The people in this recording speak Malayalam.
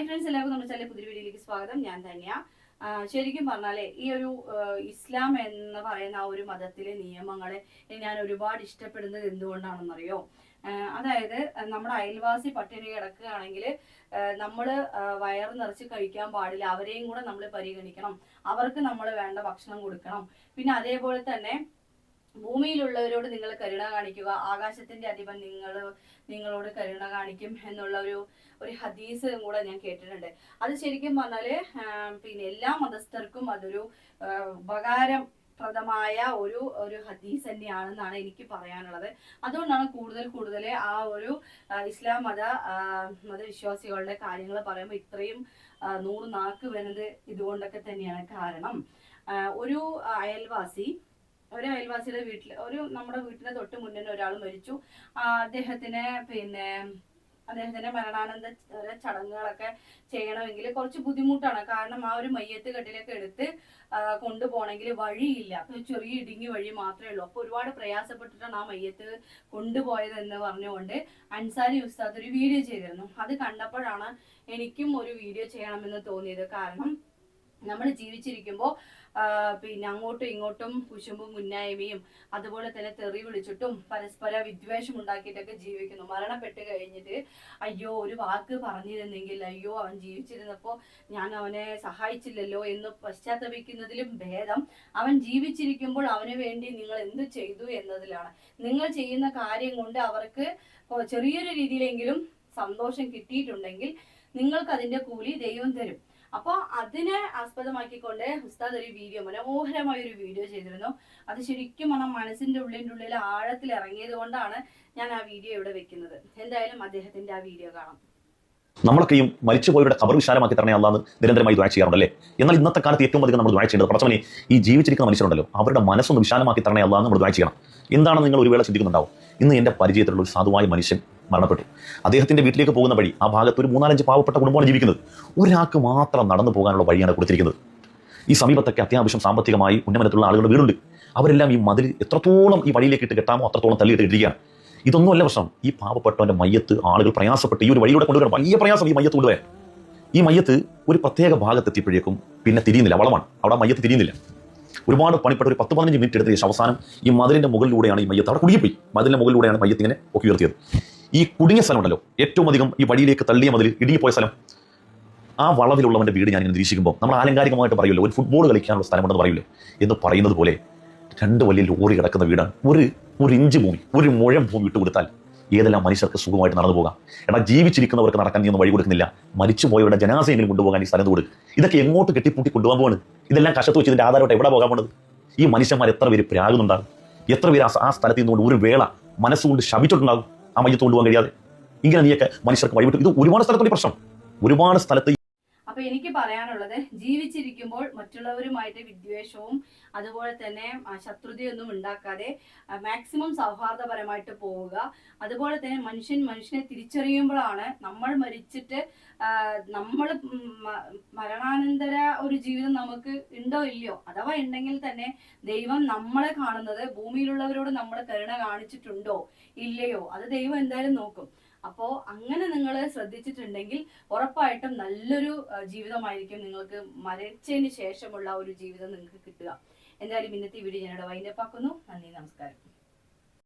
ഹായ് ഫ്രണ്ട്സ് എല്ലാവർക്കും നമ്മുടെ ചില പുതിയ വീഡിയോയിലേക്ക് സ്വാഗതം. ഞാൻ ധന്യ. ശരിക്കും പറഞ്ഞാലേ ഈ ഒരു ഇസ്ലാം എന്ന് പറയുന്ന ആ ഒരു മതത്തിലെ നിയമങ്ങളെ ഞാൻ ഒരുപാട് ഇഷ്ടപ്പെടുന്നത് എന്തുകൊണ്ടാണെന്നറിയോ? അതായത് നമ്മുടെ അയൽവാസി പട്ടിണി കിടക്കുകയാണെങ്കിൽ നമ്മൾ വയറ് നിറച്ച് കഴിക്കാൻ പാടില്ല. അവരെയും കൂടെ നമ്മൾ പരിഗണിക്കണം. അവർക്ക് നമ്മൾ വേണ്ട ഭക്ഷണം കൊടുക്കണം. പിന്നെ അതേപോലെ തന്നെ ഭൂമിയിലുള്ളവരോട് നിങ്ങൾ കരുണ കാണിക്കുക ആകാശത്തിന്റെ അധിപൻ നിങ്ങൾ നിങ്ങളോട് കരുണ കാണിക്കും എന്നുള്ള ഒരു ഒരു ഹദീസ് കൂടെ ഞാൻ കേട്ടിട്ടുണ്ട്. അത് ശരിക്കും പറഞ്ഞാൽ പിന്നെ എല്ലാ മതസ്ഥർക്കും അതൊരു ഉപകാരം പ്രദമായ ഒരു ഒരു ഹദീസ് തന്നെയാണെന്നാണ് എനിക്ക് പറയാനുള്ളത്. അതുകൊണ്ടാണ് കൂടുതൽ കൂടുതൽ ആ ഒരു ഇസ്ലാം മത മതവിശ്വാസികളുടെ കാര്യങ്ങൾ പറയുമ്പോൾ ഇത്രയും നൂറ് നാക്ക് വരുന്നത് ഇതുകൊണ്ടൊക്കെ തന്നെയാണ് കാരണം. ഒരു അയൽവാസി ഒരു അയൽവാസിയുടെ വീട്ടിൽ ഒരു നമ്മുടെ വീട്ടിന്റെ തൊട്ട് മുന്നിൽ ഒരാൾ മരിച്ചു. അദ്ദേഹത്തിനെ പിന്നെ അദ്ദേഹത്തിന്റെ മരണാനന്തര ചടങ്ങുകളൊക്കെ ചെയ്യണമെങ്കിൽ കുറച്ച് ബുദ്ധിമുട്ടാണ്. കാരണം ആ ഒരു മയ്യത്ത് കെട്ടിലൊക്കെ എടുത്ത് കൊണ്ടുപോകണമെങ്കിൽ വഴിയില്ല. ചെറിയ ഇടുങ്ങി വഴി മാത്രമേ ഉള്ളൂ. അപ്പൊ ഒരുപാട് പ്രയാസപ്പെട്ടിട്ടാണ് ആ മയ്യത്ത് കൊണ്ടുപോയത് എന്ന് പറഞ്ഞുകൊണ്ട് അൻസാരി ഉസ്താദ് ഒരു വീഡിയോ ചെയ്തിരുന്നു. അത് കണ്ടപ്പോഴാണ് എനിക്കും ഒരു വീഡിയോ ചെയ്യണമെന്ന് തോന്നിയത്. കാരണം നമ്മൾ ജീവിച്ചിരിക്കുമ്പോൾ പിന്നെ അങ്ങോട്ടും ഇങ്ങോട്ടും കുശുമ്പും മുന്നായ്മയും അതുപോലെ തന്നെ തെറി വിളിച്ചിട്ടും പരസ്പര വിദ്വേഷം ഉണ്ടാക്കിയിട്ടൊക്കെ ജീവിക്കുന്നു. മരണപ്പെട്ട് കഴിഞ്ഞിട്ട് അയ്യോ ഒരു വാക്ക് പറഞ്ഞിരുന്നെങ്കിൽ അയ്യോ അവൻ ജീവിച്ചിരുന്നപ്പോൾ ഞാൻ അവനെ സഹായിച്ചില്ലല്ലോ എന്ന് പശ്ചാത്തപിക്കുന്നതിലും ഭേദം അവൻ ജീവിച്ചിരിക്കുമ്പോൾ അവന് വേണ്ടി നിങ്ങൾ എന്ത് ചെയ്തു എന്നതിലാണ്. നിങ്ങൾ ചെയ്യുന്ന കാര്യം കൊണ്ട് അവർക്ക് ചെറിയൊരു രീതിയിലെങ്കിലും സന്തോഷം കിട്ടിയിട്ടുണ്ടെങ്കിൽ നിങ്ങൾക്ക് അതിന്റെ കൂലി ദൈവം തരും. അപ്പോൾ അതിനെ ആസ്പദമാക്കിക്കൊണ്ട് ഉസ്താദ് ഒരു വീഡിയോ മനോഹരമായ ഒരു വീഡിയോ ചെയ്തിരുന്നു. അത് ശരിക്കും പറഞ്ഞാൽ മനസ്സിന്റെ ഉള്ളിന്റെ ഉള്ളിൽ ആഴത്തിൽ ഇറങ്ങിയത് കൊണ്ടാണ് ഞാൻ ആ വീഡിയോ ഇവിടെ വെക്കുന്നത്. എന്തായാലും അദ്ദേഹത്തിന്റെ ആ വീഡിയോ കാണാം. നമ്മളൊക്കെയും മരിച്ചുപോയവരുടെ കബർ വിശാലമാക്കി തരണേ അല്ലാന്ന് നിരന്തരമായി ദ്വായ ചെയ്യാറുണ്ടല്ലേ? എന്നാൽ ഇന്നത്തെ കാലത്ത് ഏറ്റവും അധികം നമ്മൾ ദ്വായ ചെയ്യേണ്ടത് പ്രശ്നമേ ഈ ജീവിച്ചിരിക്കുന്ന മനുഷ്യരുണ്ടല്ലോ അവരുടെ മനസ്സൊന്ന് വിശാലമാക്കി തരണേ അല്ലാന്ന് നമ്മൾ ദ്വായ ചെയ്യണം. എന്താണ് നിങ്ങൾ ഒരു വേള ചിന്തിക്കുന്നുണ്ടാവും? ഇന്ന് എന്റെ പരിചയത്തിലുള്ള ഒരു സാധുവായ മനുഷ്യൻ മരണപ്പെട്ടു. അദ്ദേഹത്തിന്റെ വീട്ടിലേക്ക് പോകുന്ന വഴി ആ ഭാഗത്ത് ഒരു മൂന്നാലഞ്ച് പാവപ്പെട്ട കുടുംബമാണ് ജീവിക്കുന്നത്. ഒരാൾക്ക് മാത്രം നടന്നു പോകാനുള്ള വഴിയാണ് കൊടുത്തിരിക്കുന്നത്. ഈ സമീപത്തൊക്കെ അത്യാവശ്യം സാമ്പത്തികമായി ഉന്നമനത്തിലുള്ള ആളുകളുടെ വീടുണ്ട്. അവരെല്ലാം ഈ മതിൽ എത്രത്തോളം ഈ വഴിയിലേക്ക് ഇട്ട് കെട്ടാമോ അത്രത്തോളം തള്ളിയിട്ട് ഇരിക്കുകയാണ് ഇതൊന്നുമല്ല പ്രശ്നം. ഈ പാവപ്പെട്ടവന്റെ മയ്യത്ത് ആളുകൾ പ്രയാസപ്പെട്ട് ഈ ഒരു വഴിയിലൂടെ കൊണ്ടുവരാൻ വലിയ പ്രയാസം ഈ മയ്യത്ത് കൊണ്ടുവരാൻ. ഈ മയ്യത്ത് ഒരു പ്രത്യേക ഭാഗത്തെത്തിയപ്പോഴേക്കും പിന്നെ തിരിയുന്നില്ല. വളമാണ് അവിടെ മയ്യത്ത് തിരിയുന്നില്ല. ഒരുപാട് പണിപ്പെട്ട ഒരു പത്ത് പതിനഞ്ച് മിനിറ്റ് എടുത്ത ശേഷം അവസാനം ഈ മതിലിന്റെ മുകളിലൂടെയാണ് ഈ മയ്യത്ത് അവിടെ കുടുങ്ങിപ്പോയി. മതിലിന്റെ മുകളിലൂടെയാണ് മയ്യത്ത് ഇങ്ങനെ ഒക്കെ ഉയർത്തിയത്. ഈ കുടുങ്ങിയ സ്ഥലം ഉണ്ടല്ലോ. ഏറ്റവും അധികം ഈ വഴിയിലേക്ക് തള്ളിയ മതിൽ ഇടുങ്ങിപ്പോയ സ്ഥലം. ആ വളവിലുള്ളവന്റെ വീട് ഞാൻ ഇങ്ങനെ നിരീക്ഷിക്കുമ്പോൾ നമ്മൾ ആലങ്കാരികമായിട്ട് പറയുമല്ലോ ഒരു ഫുട്ബോൾ കളിക്കാനുള്ള സ്ഥലമുണ്ടെന്ന് പറയില്ലേ എന്ന് പറയുന്നത് പോലെ രണ്ട് വലിയ ലോറി കിടക്കുന്ന വീടാണ്. ഒരു ഒരു ഇഞ്ച് ഭൂമി ഒരു മുഴം ഭൂമി ഇട്ട് കൊടുത്താൽ ഏതെല്ലാം മനുഷ്യർക്ക് സുഖമായിട്ട് നടന്നു പോകാം. എടാ ജീവിച്ചിരിക്കുന്നവർക്ക് നടക്കാൻ നീ ഒന്നും വഴി കൊടുക്കുന്നില്ല. മരിച്ചു പോയവരുടെ ജനാസയെങ്കിലും കൊണ്ടുപോകാൻ ഈ സ്ഥലം കൊടുക്കും ഇതൊക്കെ എങ്ങോട്ട് കെട്ടിപ്പൂട്ടി കൊണ്ടുപോകാൻ പോവാണ്? ഇതെല്ലാം കഷത്ത് വെച്ച് ഇതിന്റെ ആധാരമായിട്ട് എവിടെ പോകാൻ പോണത്? ഈ മനുഷ്യന്മാർ എത്ര പേര് പ്രാകുന്നുണ്ടാകും? എത്ര പേര് ആ സ്ഥലത്ത് നിന്നുകൊണ്ട് ഒരു വേള മനസ്സുകൊണ്ട് ശപിച്ചിട്ടുണ്ടാകും? ആ മയ്യത്ത് കൊണ്ടുപോകാൻ കഴിയാതെ. ഇങ്ങനെ നീയൊക്കെ മനുഷ്യർക്ക് വഴിവിട്ടു. ഇത് ഒരുപാട് സ്ഥലത്തുള്ള പ്രശ്നം. ഒരുപാട് സ്ഥലത്ത് അപ്പൊ എനിക്ക് പറയാനുള്ളത് ജീവിച്ചിരിക്കുമ്പോൾ മറ്റുള്ളവരുമായിട്ട് വിദ്വേഷവും അതുപോലെ തന്നെ ശത്രുതയൊന്നും ഉണ്ടാക്കാതെ മാക്സിമം സൗഹാർദ്ദപരമായിട്ട് പോവുക. അതുപോലെ തന്നെ മനുഷ്യൻ മനുഷ്യനെ തിരിച്ചറിയുമ്പോഴാണ് നമ്മൾ മരിച്ചിട്ട് നമ്മൾ മരണാനന്തര ഒരു ജീവിതം നമുക്ക് ഉണ്ടോ ഇല്ലയോ? അഥവാ ഉണ്ടെങ്കിൽ തന്നെ ദൈവം നമ്മളെ കാണുന്നത് ഭൂമിയിലുള്ളവരോട് നമ്മൾ കരുണ കാണിച്ചിട്ടുണ്ടോ? ഇല്ലയോ? അത് ദൈവം എന്തായാലും നോക്കും. അപ്പോ അങ്ങനെ നിങ്ങൾ ശ്രദ്ധിച്ചിട്ടുണ്ടെങ്കിൽ ഉറപ്പായിട്ടും നല്ലൊരു ജീവിതമായിരിക്കും നിങ്ങൾക്ക് മരിച്ചതിന് ശേഷമുള്ള ഒരു ജീവിതം നിങ്ങൾക്ക് കിട്ടുക. എന്തായാലും ഇന്നത്തെ വീഡിയോ ഞാനിവിടെ വൈൻഡപ്പാക്കുന്നു. നന്ദി നമസ്കാരം.